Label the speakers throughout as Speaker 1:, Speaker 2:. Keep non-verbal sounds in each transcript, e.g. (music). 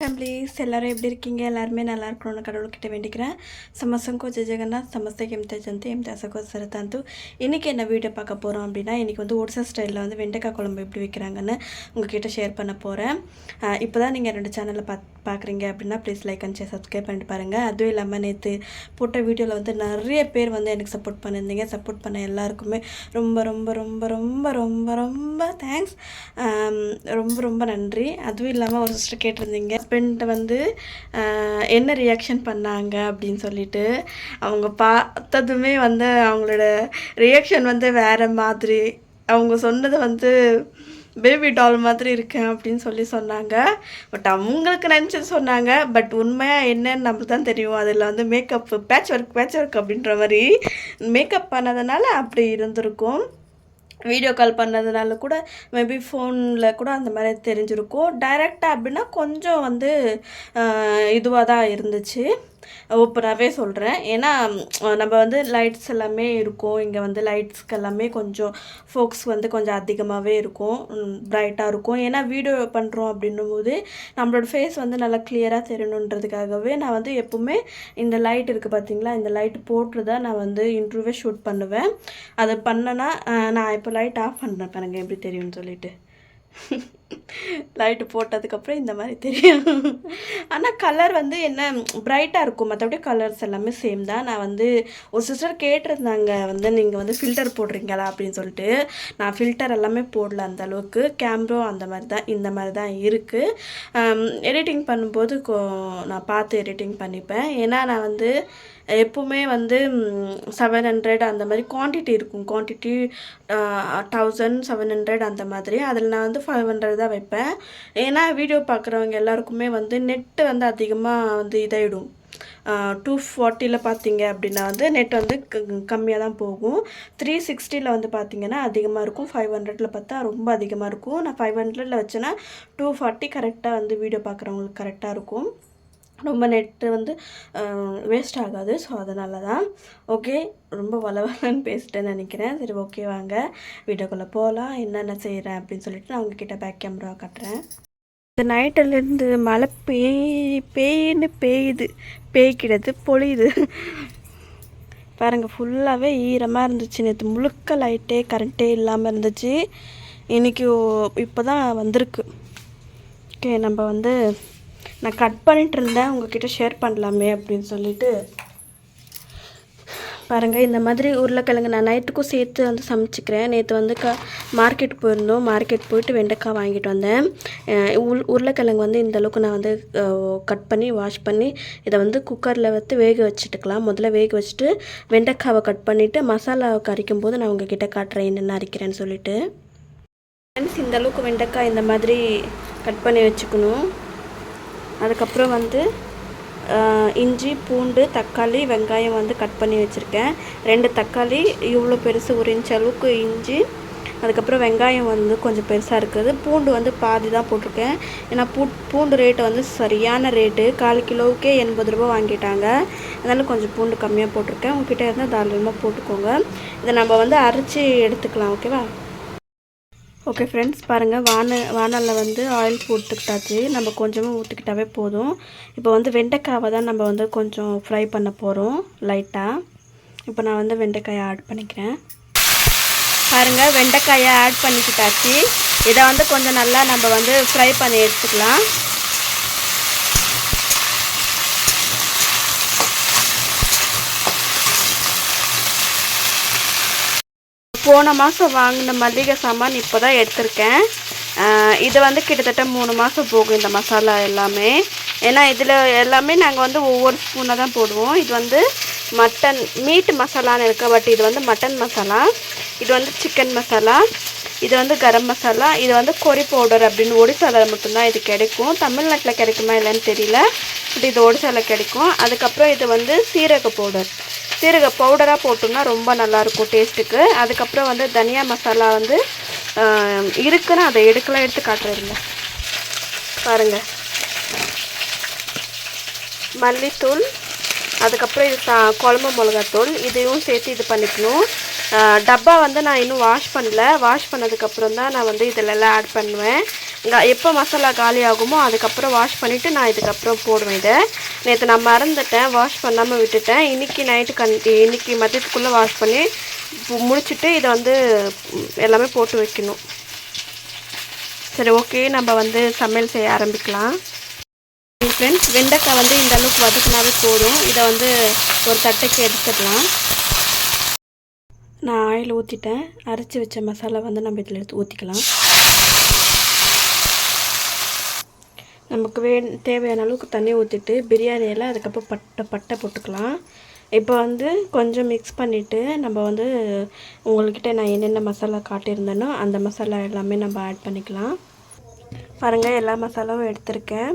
Speaker 1: Families எல்லாரும் எப்படி இருக்கீங்க எல்லாருமே நல்லா இருக்கணும்னு கடவுள்கிட்ட வேண்டிக்கிறேன் ಸಮಸಂಕೋ ಜಯ ಜಗನ್ನಾಥ್ ಸಮಸ್ತೆ ಕೆಮ್ತೆ ಜಂತೆ ಎಮ್ತೆ ಅಸಕೋ ಸರತಾಂತು இன்றைக்கி என்ன வீடியோ பார்க்க போகிறோம் அப்படின்னா இன்றைக்கி வந்து ஒடிசா ஸ்டைலில் வந்து வெண்டைக்காய் குழம்பு எப்படி வைக்கிறாங்கன்னு உங்ககிட்ட ஷேர் பண்ண போகிறேன் இப்போ தான் நீங்கள் ரெண்டு சேனலில் பாத் பார்க்குறீங்க அப்படின்னா please like and share subscribe பண்ணிட்டு பாருங்கள் அதுவும் இல்லாமல் நேற்று போட்ட வீடியோவில் வந்து நிறைய பேர் வந்து எனக்கு சப்போர்ட் பண்ணியிருந்தீங்க சப்போர்ட் பண்ண எல்லாருக்குமே ரொம்ப ரொம்ப ரொம்ப ரொம்ப ரொம்ப ரொம்ப தேங்க்ஸ் ரொம்ப ரொம்ப நன்றி அதுவும் இல்லாமல் ஒரு சிஸ்டர் கேட்டிருந்தீங்க ஹஸ்பண்ட் வந்து என்ன ரியாக்ஷன் பண்ணாங்க அப்படின்னு சொல்லிட்டு அவங்க பார்த்ததுமே வந்து அவங்களோட ரியாக்ஷன் வந்து வேறு மாதிரி. அவங்க சொன்னது வந்து பேபி டால் மாதிரி இருக்கேன் அப்படின்னு சொல்லி சொன்னாங்க. பட் அவங்களுக்கு நினச்சது சொன்னாங்க. பட் உண்மையாக என்னன்னு நம்மளுக்கு தான் தெரியும். அதில் வந்து makeup patch work patch work அப்படின்ற மாதிரி மேக்கப் பண்ணதுனால அப்படி இருந்திருக்கும். வீடியோ கால் பண்ணதுனால கூட மேபி ஃபோனில் கூட அந்த மாதிரி தெரிஞ்சிருக்கும். டைரெக்டாக அப்படின்னா கொஞ்சம் வந்து இதுவாக தான் இருந்துச்சு. ஓப்பனாகவே சொல்கிறேன் ஏன்னா நம்ம வந்து லைட்ஸ் எல்லாமே இருக்கும். இங்கே வந்து லைட்ஸ்க்கு எல்லாமே கொஞ்சம் ஃபோக்ஸ் வந்து கொஞ்சம் அதிகமாகவே இருக்கும். ப்ரைட்டாக இருக்கும். ஏன்னா வீடியோ பண்ணுறோம் அப்படின்னும் போது நம்மளோட ஃபேஸ் வந்து நல்லா கிளியராக தெரியணுன்றதுக்காகவே நான் வந்து எப்போவுமே இந்த லைட் இருக்குது பார்த்தீங்களா இந்த லைட் போட்டு தான் நான் வந்து இன்டர்வியூவே ஷூட் பண்ணுவேன். அதை பண்ணனா நான் இப்போ லைட் ஆஃப் பண்ணுறேன் பாருங்க எப்படி தெரியும்னு சொல்லிட்டு. (laughs) லைட்டு போட்டதுக்கப்புறம் இந்த மாதிரி தெரியும். ஆனால் கலர் வந்து என்ன ப்ரைட்டாக இருக்கும். மற்றபடி கலர்ஸ் எல்லாமே சேம் தான். நான் வந்து ஒரு சிஸ்டர் கேட்டிருந்தாங்க வந்து நீங்கள் வந்து ஃபில்டர் போடுறீங்களா அப்படின்னு சொல்லிட்டு. நான் ஃபில்டர் எல்லாமே போடல அந்த அளவுக்கு. கேம்ரோ அந்த மாதிரி தான் இந்த மாதிரி தான் இருக்குது எடிட்டிங் பண்ணும்போது கொ- நான் பார்த்து எடிட்டிங் பண்ணிப்பேன். ஏன்னா நான் வந்து எப்போவுமே வந்து செவன் ஹண்ட்ரட் அந்த மாதிரி குவான்டிட்டி இருக்கும். குவான்டிட்டி தௌசண்ட் செவன் ஹண்ட்ரட் அந்த மாதிரி. அதில் நான் வந்து ஃபைவ் ஹண்ட்ரட் தான் வைப்பேன். ஏன்னா வீடியோ பார்க்குறவங்க எல்லாருக்குமே வந்து நெட்டு வந்து அதிகமாக வந்து இதாகிடும் டூ ஃபார்ட்டியில் பார்த்தீங்க அப்படின்னா வந்து நெட் வந்து கம்மியாக தான் போகும். த்ரீ சிக்ஸ்டியில் வந்து பார்த்தீங்கன்னா அதிகமாக இருக்கும். ஃபைவ் ஹண்ட்ரடில் பார்த்தா ரொம்ப அதிகமாக இருக்கும். நான் ஃபைவ் ஹண்ட்ரடில் வச்சேன்னா டூ ஃபார்ட்டி கரெக்டாக வந்து வீடியோ பார்க்குறவங்களுக்கு கரெக்டாக இருக்கும். ரொம்ப நெட்டு வந்து வேஸ்ட் ஆகாது. ஸோ அதனால தான் ஓகே ரொம்ப வளவலன்னு பேசிட்டேன்னு நினைக்கிறேன். சரி ஓகே வாங்க. வீடியோக்குள்ளே போகலாம் என்னென்ன செய்கிறேன் அப்படின்னு சொல்லிட்டு நான் உங்ககிட்ட பேக் கேமரா கட்டுறேன். இந்த நைட்டிலேருந்து மழை பேய் பேயின்னு பேயுது பேய்க்கிடது பொழியுது. பாருங்கள் ஃபுல்லாகவே ஈரமாக இருந்துச்சு. நேற்று முழுக்க லைட்டே கரண்ட்டே இல்லாமல் இருந்துச்சு. இன்றைக்கி இப்போ தான் வந்திருக்கு. ஓகே நம்ம வந்து நான் கட் பண்ணிட்டு இருந்தேன். உங்ககிட்ட ஷேர் பண்ணலாமே அப்படின்னு சொல்லிட்டு. பாருங்கள் இந்த மாதிரி உருளைக்கிழங்கு நான் நைட்டுக்கும் சேர்த்து வந்து சமைச்சிக்கிறேன். நேற்று வந்து க மார்க்கெட் போயிருந்தோம். மார்க்கெட் போயிட்டு வெண்டைக்காய் வாங்கிட்டு வந்தேன். உள் உருளைக்கிழங்கு வந்து இந்த அளவுக்கு நான் வந்து கட் பண்ணி வாஷ் பண்ணி இதை வந்து குக்கரில் வந்து வேக வச்சுட்டுக்கலாம். முதல்ல வேக வச்சுட்டு வெண்டைக்காவை கட் பண்ணிவிட்டு மசாலாவை கரைக்கும் போது நான் உங்ககிட்ட காட்டுறேன் என்னென்ன அரைக்கிறேன்னு சொல்லிட்டு. ஃப்ரெண்ட்ஸ் இந்த அளவுக்கு வெண்டைக்காய் இந்த மாதிரி கட் பண்ணி வச்சுக்கணும். அதுக்கப்புறம் வந்து இஞ்சி பூண்டு தக்காளி வெங்காயம் வந்து கட் பண்ணி வச்சுருக்கேன். ரெண்டு தக்காளி இவ்வளோ பெருசு ஒரு இன்ச் அளவுக்கு இஞ்சி அதுக்கப்புறம் வெங்காயம் வந்து கொஞ்சம் பெருசாக இருக்குது. பூண்டு வந்து பாதி தான் போட்டிருக்கேன். ஏன்னா பூ பூண்டு ரேட்டு வந்து சரியான ரேட்டு கால் கிலோவுக்கே எண்பது ரூபா வாங்கிட்டாங்க. அதனால் கொஞ்சம் பூண்டு கம்மியாக போட்டிருக்கேன். உங்ககிட்ட இருந்தால் தாராளமாக போட்டுக்கோங்க. இதை நம்ம வந்து அரைச்சி எடுத்துக்கலாம் ஓகேவா? ஓகே ஃப்ரெண்ட்ஸ் பாருங்கள் வான வானலில் வந்து ஆயில் போட்டுக்கிட்டாச்சு. நம்ம கொஞ்சமாக ஊற்றிக்கிட்டாவே போதும். இப்போ வந்து வெண்டைக்காவை தான் நம்ம வந்து கொஞ்சம் ஃப்ரை பண்ண போகிறோம் லைட்டாக இப்போ நான் வந்து வெண்டைக்காயை ஆட் பண்ணிக்கிறேன். பாருங்கள் வெண்டைக்காயை ஆட் பண்ணிக்கிட்டாச்சு. இதை வந்து கொஞ்சம் நல்லா நம்ம வந்து ஃப்ரை பண்ணி எடுத்துக்கலாம். போன மாதம் வாங்கின மல்லிகை சாமான் இப்போ தான் எடுத்திருக்கேன் இது வந்து கிட்டத்தட்ட மூணு மாதம் போகும் இந்த மசாலா எல்லாமே. ஏன்னா இதில் எல்லாமே நாங்கள் வந்து ஒவ்வொரு ஸ்பூனாக தான் போடுவோம். இது வந்து மட்டன் மீட் மசாலான்னு இருக்குது பட் இது வந்து மட்டன் மசாலா. இது வந்து சிக்கன் மசாலா. இது வந்து கரம் மசாலா. இது வந்து கொரி பவுடர் அப்படின்னு ஒடிசாவில் மட்டும்தான் இது கிடைக்கும். தமிழ்நாட்டில் கிடைக்குமா இல்லைன்னு தெரியல. பட் இது ஒடிசாவில் கிடைக்கும். அதுக்கப்புறம் இது வந்து சீரக பவுடர் சீரக பவுடராக போட்டோம்னா ரொம்ப நல்லாயிருக்கும் டேஸ்ட்டுக்கு அதுக்கப்புறம் வந்து தனியா மசாலா வந்து இருக்குன்னா இருக்குன்னு அதை எடுக்கலாம் எடுத்து காட்டுறதுங்க பாருங்கள் மல்லித்தூள் அதுக்கப்புறம் இது சா குழம்பு மிளகாத்தூள் இதையும் சேர்த்து இது பண்ணிக்கணும். டப்பா வந்து நான் இன்னும் வாஷ் பண்ணல. வாஷ் பண்ணதுக்கப்புறம் தான் நான் வந்து இதிலெல்லாம் ஆட் பண்ணுவேன். எப்போ மசாலா காலி ஆகுமோ அதுக்கப்புறம் வாஷ் பண்ணிவிட்டு நான் இதுக்கப்புறம் போடுவேன் இதை. நேற்று நான் மறந்துட்டேன் வாஷ் பண்ணாமல் விட்டுட்டேன். இன்றைக்கி நைட்டு கண் இன்றைக்கி மதியத்துக்குள்ளே வாஷ் பண்ணி முடிச்சுட்டு இதை வந்து எல்லாமே போட்டு வைக்கணும். சரி ஓகே நம்ம வந்து சமையல் செய்ய ஆரம்பிக்கலாம். ஃப்ரெண்ட்ஸ் வெண்டைக்காய் வந்து இந்த அளவுக்கு வதக்குனாவே போதும். இதை வந்து ஒரு தட்டைக்கு எடுத்துடலாம். நான் ஆயில் ஊற்றிட்டேன் அரைச்சி வச்ச மசாலா வந்து நம்ம இதில் எடுத்து ஊற்றிக்கலாம் நமக்கு வே தேவையான அளவுக்கு தண்ணி ஊற்றிட்டு பிரியாணியில் அதுக்கப்புறம் பட்டை பட்டை போட்டுக்கலாம். இப்போ வந்து கொஞ்சம் மிக்ஸ் பண்ணிவிட்டு நம்ம வந்து உங்கள்கிட்ட நான் என்னென்ன மசாலா காட்டியிருந்தேனோ அந்த மசாலா எல்லாமே நம்ம ஆட் பண்ணிக்கலாம். பாருங்கள் எல்லா மசாலாவும் எடுத்திருக்கேன்.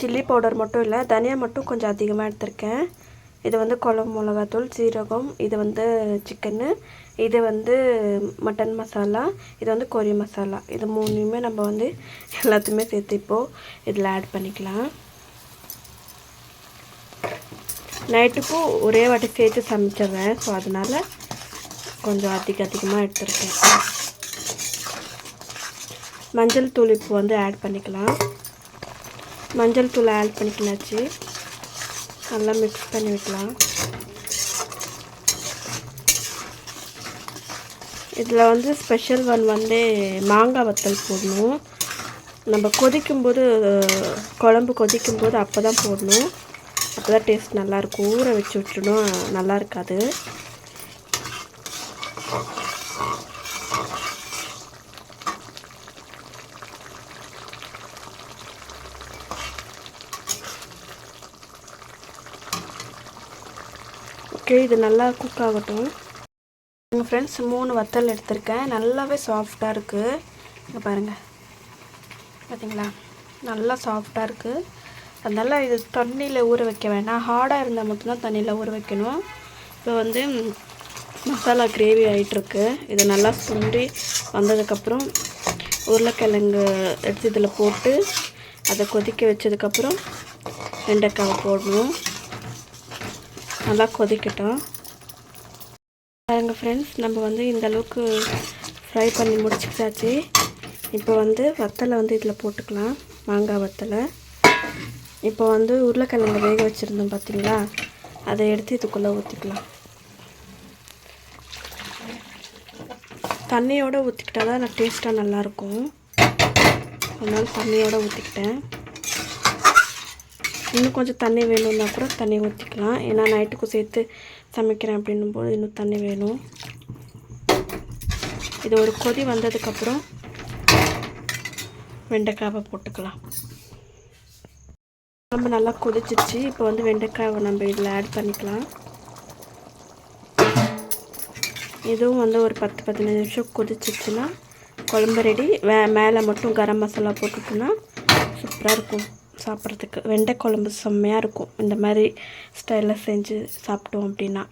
Speaker 1: சில்லி பவுடர் மட்டும் இல்லை தனியாக மட்டும் கொஞ்சம் அதிகமாக எடுத்திருக்கேன். இது வந்து குழம்பு மிளகாத்தூள் சீரகம் இது வந்து சிக்கனு இது வந்து மட்டன் மசாலா இது வந்து கொரி மசாலா இது மூணுமே நம்ம வந்து எல்லாத்தையுமே சேர்த்து இப்போது இதில் ஆட் பண்ணிக்கலாம். நைட்டுக்கும் ஒரே வாட்டி சேர்த்து சமைச்சிடுறேன். ஸோ அதனால் கொஞ்சம் அதிக அதிகமாக எடுத்துருக்கேன். மஞ்சள் தூள் இப்போ வந்து ஆட் பண்ணிக்கலாம். மஞ்சள் தூள் ஆட் பண்ணிக்கலாச்சு நல்லா மிக்ஸ் பண்ணி வைக்கலாம். இதில் வந்து ஸ்பெஷல் ஒன் வந்து மாங்காய் வத்தல் போடணும். நம்ம கொதிக்கும்போது குழம்பு கொதிக்கும்போது அப்போ தான் போடணும். அப்போ தான் டேஸ்ட் நல்லாயிருக்கும் ஊற வச்சு விட்டுணும் நல்லா இருக்காது. ஓகே இது நல்லா குக் ஆகட்டும். பாருங்கள் ஃப்ரெண்ட்ஸ் மூணு வத்தல் எடுத்திருக்கேன். நல்லாவே சாஃப்டாக இருக்குது இங்கே பாருங்கள் பார்த்தீங்களா நல்லா சாஃப்டாக இருக்குது அதனால் இது தண்ணியில் ஊற வைக்க வேண்டாம் ஹார்டாக இருந்தால் மட்டும்தான் தண்ணியில் ஊற வைக்கணும். இப்போ வந்து மசாலா கிரேவி ஆகிட்டுருக்கு இது நல்லா சுண்டி வந்ததுக்கப்புறம் உருளைக்கிழங்கு எடுத்து இதில் போட்டு அதை கொதிக்க வச்சதுக்கப்புறம் வெண்டைக்காவை போடணும். நல்லா கொதிக்கட்டும். பாருங்கள் ஃப்ரெண்ட்ஸ் நம்ம வந்து இந்த அளவுக்கு ஃப்ரை பண்ணி முடிச்சுக்கிட்டாச்சு. இப்போ வந்து வத்தலை வந்து இதில் போட்டுக்கலாம். மாங்காய் வத்தலை. இப்போ வந்து உருளைக்கிழங்கு வேக வச்சுருந்தோம் பார்த்தீங்களா அதை எடுத்து இதுக்குள்ளே ஊற்றிக்கலாம் தண்ணியோடு ஊற்றிக்கிட்டா தான் நான் டேஸ்ட்டாக நல்லாயிருக்கும் அதனால் தண்ணியோடு ஊற்றிக்கிட்டேன் இன்னும் கொஞ்சம் தண்ணி வேணும்னா கூட தண்ணி ஊற்றிக்கலாம் ஏன்னா நைட்டுக்கும் சேர்த்து சமைக்கிறேன் அப்படின்னும் போது இன்னும் தண்ணி வேணும். இது ஒரு கொதி வந்ததுக்கப்புறம் வெண்டைக்காவை போட்டுக்கலாம். குழம்பு நல்லா கொதிச்சிருச்சு. இப்போ வந்து வெண்டைக்காவை நம்ம இதில் ஆட் பண்ணிக்கலாம். இதுவும் வந்து ஒரு பத்து பதினஞ்சு நிமிஷம் கொதிச்சிச்சுன்னா குழம்பு ரெடி வே மேலே மட்டும் கரம் மசாலா போட்டுட்டோன்னா சூப்பராக இருக்கும். சாப்பிட்றதுக்கு வெண்டை குழம்பு செம்மையாக இருக்கும். இந்த மாதிரி ஸ்டைலில் செஞ்சு சாப்பிட்டோம் அப்படின்னா.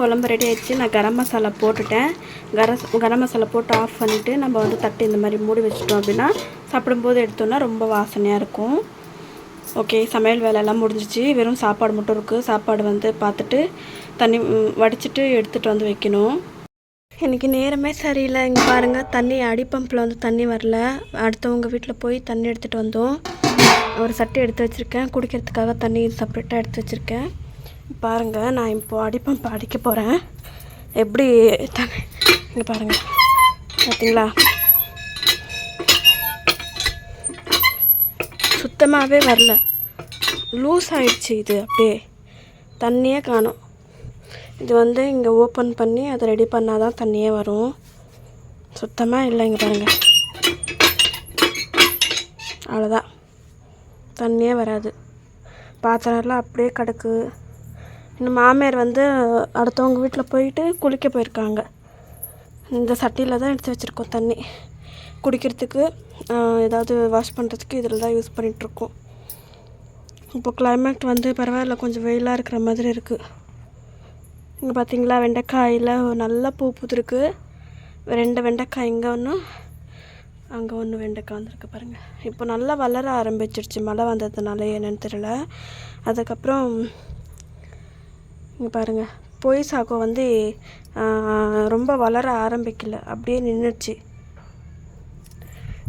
Speaker 1: குழம்பு ரெடி ஆகிடுச்சு நான் கரம் மசாலா போட்டுட்டேன். கரம் கரம் மசாலா போட்டு ஆஃப் பண்ணிவிட்டு நம்ம வந்து தட்டு இந்த மாதிரி மூடி வச்சிட்டோம் அப்படின்னா சாப்பிடும்போது எடுத்தோன்னா ரொம்ப வாசனையாக இருக்கும். ஓகே சமையல் வேலையெல்லாம் முடிஞ்சிச்சு. வெறும் சாப்பாடு மட்டும் இருக்குது சாப்பாடு வந்து பார்த்துட்டு தண்ணி வடிச்சிட்டு எடுத்துகிட்டு வந்து வைக்கணும். எனக்கு நேரமே சரியில்லை. இங்கே பாருங்கள் தண்ணி அடிப்பம்பில் வந்து தண்ணி வரல. அடுத்தவங்க வீட்டில் போய் தண்ணி எடுத்துகிட்டு வந்தோம். ஒரு சட்டை எடுத்து வச்சுருக்கேன். குடிக்கிறதுக்காக தண்ணி செப்பரேட்டாக எடுத்து வச்சுருக்கேன். பாருங்கள் நான் இப்போது அடிப்பம்பை அடிக்க போகிறேன் எப்படி தண்ணி இங்கே பாருங்கள் பார்த்தீங்களா சுத்தமாகவே வரல. லூஸ் ஆயிடுச்சு இது அப்படியே. தண்ணியே காணும். இது வந்து இங்கே ஓப்பன் பண்ணி அதை ரெடி பண்ணால் தான் தண்ணியே வரும். சுத்தமாக இல்லை இங்கே பாருங்கள் அவ்வளோதான் தண்ணியே வராது. பாத்திரம்லாம் அப்படியே கிடக்கு. இன்னும் மாமியார் வந்து அடுத்தவங்க வீட்டில் போயிட்டு குளிக்க போயிருக்காங்க. இந்த சட்டியில் தான் எடுத்து வச்சுருக்கோம் தண்ணி. குடிக்கிறதுக்கு ஏதாவது வாஷ் பண்ணுறதுக்கு இதில் தான் யூஸ் பண்ணிகிட்ருக்கோம் இப்போ கிளைமேட் வந்து பரவாயில்ல கொஞ்சம் வெயிலாக இருக்கிற மாதிரி இருக்குது இங்கே பார்த்தீங்களா வெண்டைக்காயில் நல்லா பூ பூத்துருக்கு. ரெண்டு வெண்டைக்காய் இங்கே ஒன்று அங்கே ஒன்று வெண்டைக்காய் வந்திருக்கு பாருங்கள் இப்போ நல்லா வளர ஆரம்பிச்சிருச்சு. மழை வந்ததுனால என்னென்னு தெரில அதுக்கப்புறம் இங்கே பாருங்கள் பொய் சாக்கம் வந்து ரொம்ப வளர ஆரம்பிக்கல. அப்படியே நின்றுச்சு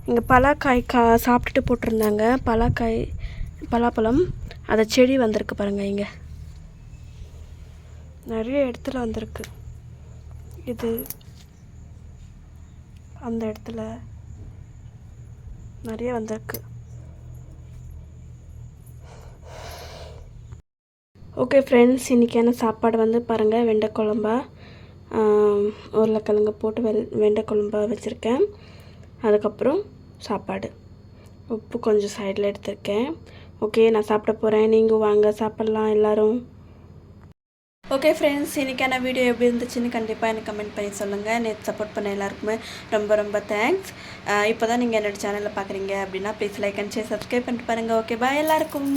Speaker 1: இங்கே பலாக்காய் கா சாப்பிட்டுட்டு போட்டிருந்தாங்க. பலாக்காய் பலாப்பழம். அதை செடி வந்திருக்கு பாருங்கள் இங்கே. நிறைய இடத்துல வந்திருக்கு. இது அந்த இடத்துல நிறைய வந்திருக்கு. ஓகே ஃப்ரெண்ட்ஸ் இன்றைக்கான சாப்பாடு வந்து பாருங்கள் வெண்டை குழம்பா. உருளைக்கிழங்கு போட்டு வெள் வெண்டை குழம்பா வச்சுருக்கேன். அதுக்கப்புறம் சாப்பாடு. உப்பு கொஞ்சம் சைடில் எடுத்திருக்கேன். ஓகே நான் சாப்பிட போகிறேன் நீங்கள் வாங்க சாப்பிட்லாம் எல்லோரும். ஓகே ஃப்ரெண்ட்ஸ் இன்றைக்கான வீடியோ எப்படி இருந்துச்சுன்னு கண்டிப்பாக எனக்கு கமெண்ட் பண்ணி சொல்லுங்கள் நேற்று சப்போர்ட் பண்ண எல்லாருக்குமே ரொம்ப ரொம்ப தேங்க்ஸ் இப்போ தான் நீங்கள் என்னோடய சேனலில் பார்க்குறீங்க அப்படின்னா please like and share subscribe பண்ணிட்டு பாருங்கள் ஓகே பாய் எல்லாருக்கும்.